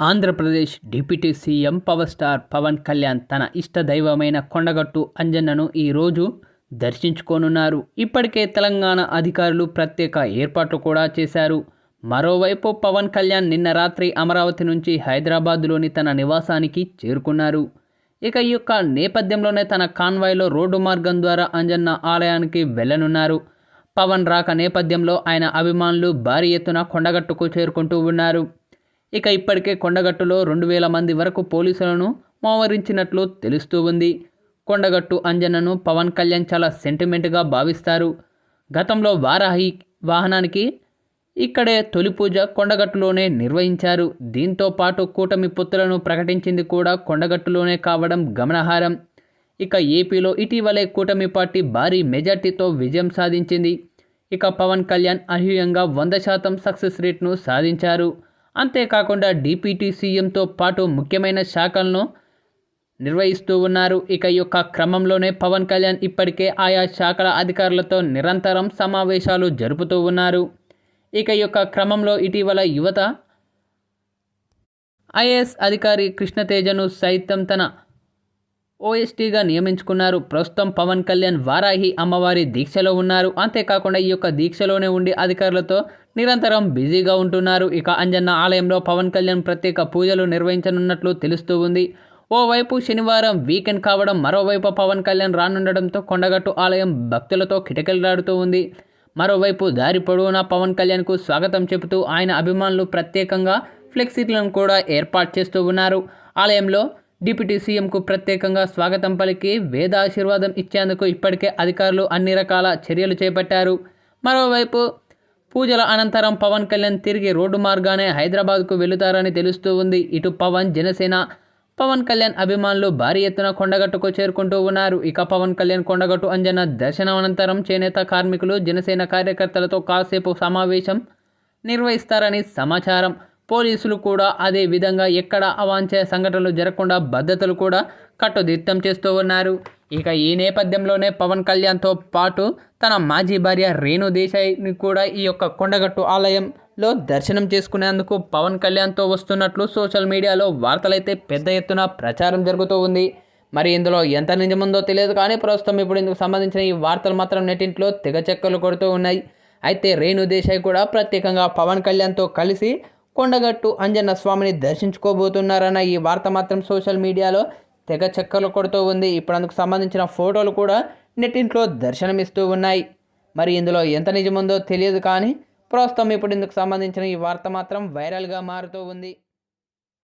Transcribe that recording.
Andhra Pradesh deputy CM power star Pawan Kalyan తన ఇష్ట దైవమైన కొండగట్టు అంజన్నను ఈరోజు దర్శించుకోనున్నారు. ఇప్పటికే తెలంగాణ అధికారులు ప్రత్యేక ఏర్పాట్లు కూడా చేశారు. మరోవైపు పవన్ కళ్యాణ్ నిన్న రాత్రి అమరావతి నుంచి హైదరాబాద్లోని తన నివాసానికి చేరుకున్నారు. ఇక ఈ యొక్క నేపథ్యంలోనే తన కాన్వాయ్లో రోడ్డు మార్గం ద్వారా అంజన్న ఆలయానికి వెళ్ళనున్నారు. పవన్ రాక నేపథ్యంలో ఆయన అభిమానులు భారీ ఎత్తున కొండగట్టుకు చేరుకుంటూ ఉన్నారు. ఇక ఇప్పటికే కొండగట్టులో రెండు వేల మంది వరకు పోలీసులను మోహరించినట్లు తెలుస్తూ ఉంది. కొండగట్టు అంజనను పవన్ కళ్యాణ్ చాలా సెంటిమెంట్గా భావిస్తారు. గతంలో వారాహి వాహనానికి ఇక్కడే తొలి పూజ కొండగట్టులోనే నిర్వహించారు. దీంతో పాటు కూటమి పొత్తులను ప్రకటించింది కూడా కొండగట్టులోనే కావడం గమనార్హం. ఇక ఏపీలో ఇటీవలే కూటమి పార్టీ భారీ మెజార్టీతో విజయం సాధించింది. ఇక పవన్ కళ్యాణ్ అనూహ్యంగా వంద శాతం సక్సెస్ రేట్ను సాధించారు. అంతేకాకుండా డిప్యూటీ సీఎంతో పాటు ముఖ్యమైన శాఖలను నిర్వహిస్తూ ఉన్నారు. ఇక ఈ యొక్క క్రమంలోనే పవన్ కళ్యాణ్ ఇప్పటికే ఆయా శాఖల అధికారులతో నిరంతరం సమావేశాలు జరుపుతూ ఉన్నారు. ఇక ఈ యొక్క క్రమంలో ఇటీవల యువత ఐఏఎస్ అధికారి కృష్ణతేజను సైతం తన ఓఎస్టీగా నియమించుకున్నారు. ప్రస్తుతం పవన్ కళ్యాణ్ వారాహి అమ్మవారి దీక్షలో ఉన్నారు. అంతేకాకుండా ఈ యొక్క దీక్షలోనే ఉండి అధికారులతో నిరంతరం బిజీగా ఉంటున్నారు. ఇక అంజన్న ఆలయంలో పవన్ కళ్యాణ్ ప్రత్యేక పూజలు నిర్వహించనున్నట్లు తెలుస్తూ ఉంది. ఓవైపు శనివారం వీకెండ్ కావడం మరోవైపు పవన్ కళ్యాణ్ రానుండడంతో కొండగట్టు ఆలయం భక్తులతో కిటకిలాడుతూ ఉంది. మరోవైపు దారి పొడవునా పవన్ కళ్యాణ్కు స్వాగతం చెబుతూ ఆయన అభిమానులు ప్రత్యేకంగా ఫ్లెక్సీలను కూడా ఏర్పాటు చేస్తూ ఉన్నారు. ఆలయంలో డిప్యూటీ సీఎంకు ప్రత్యేకంగా స్వాగతం పలికి వేదాశీర్వాదం ఇచ్చేందుకు ఇప్పటికే అధికారులు అన్ని రకాల చర్యలు చేపట్టారు. మరోవైపు పూజల అనంతరం పవన్ కళ్యాణ్ తిరిగి రోడ్డు మార్గానే హైదరాబాద్కు వెళుతారని తెలుస్తూ ఉంది. ఇటు పవన్ జనసేన పవన్ కళ్యాణ్ అభిమానులు భారీ ఎత్తున కొండగట్టుకు చేరుకుంటూ ఉన్నారు. ఇక పవన్ కళ్యాణ్ కొండగట్టు అంజన దర్శనం అనంతరం చేనేత కార్మికులు జనసేన కార్యకర్తలతో కాసేపు సమావేశం నిర్వహిస్తారని సమాచారం. పోలీసులు కూడా అదే విధంగా ఎక్కడ అవాంఛ సంఘటనలు జరగకుండా భద్రతలు కూడా కట్టుదిట్టం చేస్తూ ఉన్నారు. ఇక ఈ నేపథ్యంలోనే పవన్ కళ్యాణ్తో పాటు తన మాజీ భార్య రేణు దేశాయ్ని కూడా ఈ యొక్క కొండగట్టు ఆలయంలో దర్శనం చేసుకునేందుకు పవన్ కళ్యాణ్తో వస్తున్నట్లు సోషల్ మీడియాలో వార్తలైతే పెద్ద ఎత్తున ప్రచారం జరుగుతూ ఉంది. మరి ఇందులో ఎంత నిజముందో తెలియదు కానీ ప్రస్తుతం ఇప్పుడు ఇందుకు సంబంధించిన ఈ వార్తలు మాత్రం నెట్టింట్లో తెగ చెక్కలు కొడుతూ ఉన్నాయి. అయితే రేణు దేశాయ్ కూడా ప్రత్యేకంగా పవన్ కళ్యాణ్తో కలిసి కొండగట్టు అంజన్న స్వామిని దర్శించుకోబోతున్నారన్న ఈ వార్త మాత్రం సోషల్ మీడియాలో తెగ చక్కర్లు కొడుతూ ఉంది. ఇప్పుడు అందుకు సంబంధించిన ఫోటోలు కూడా నెట్టింట్లో దర్శనమిస్తూ ఉన్నాయి. మరి ఇందులో ఎంత నిజముందో తెలియదు కానీ ప్రస్తుతం ఇప్పుడు ఇందుకు సంబంధించిన ఈ వార్త మాత్రం వైరల్గా మారుతూ ఉంది.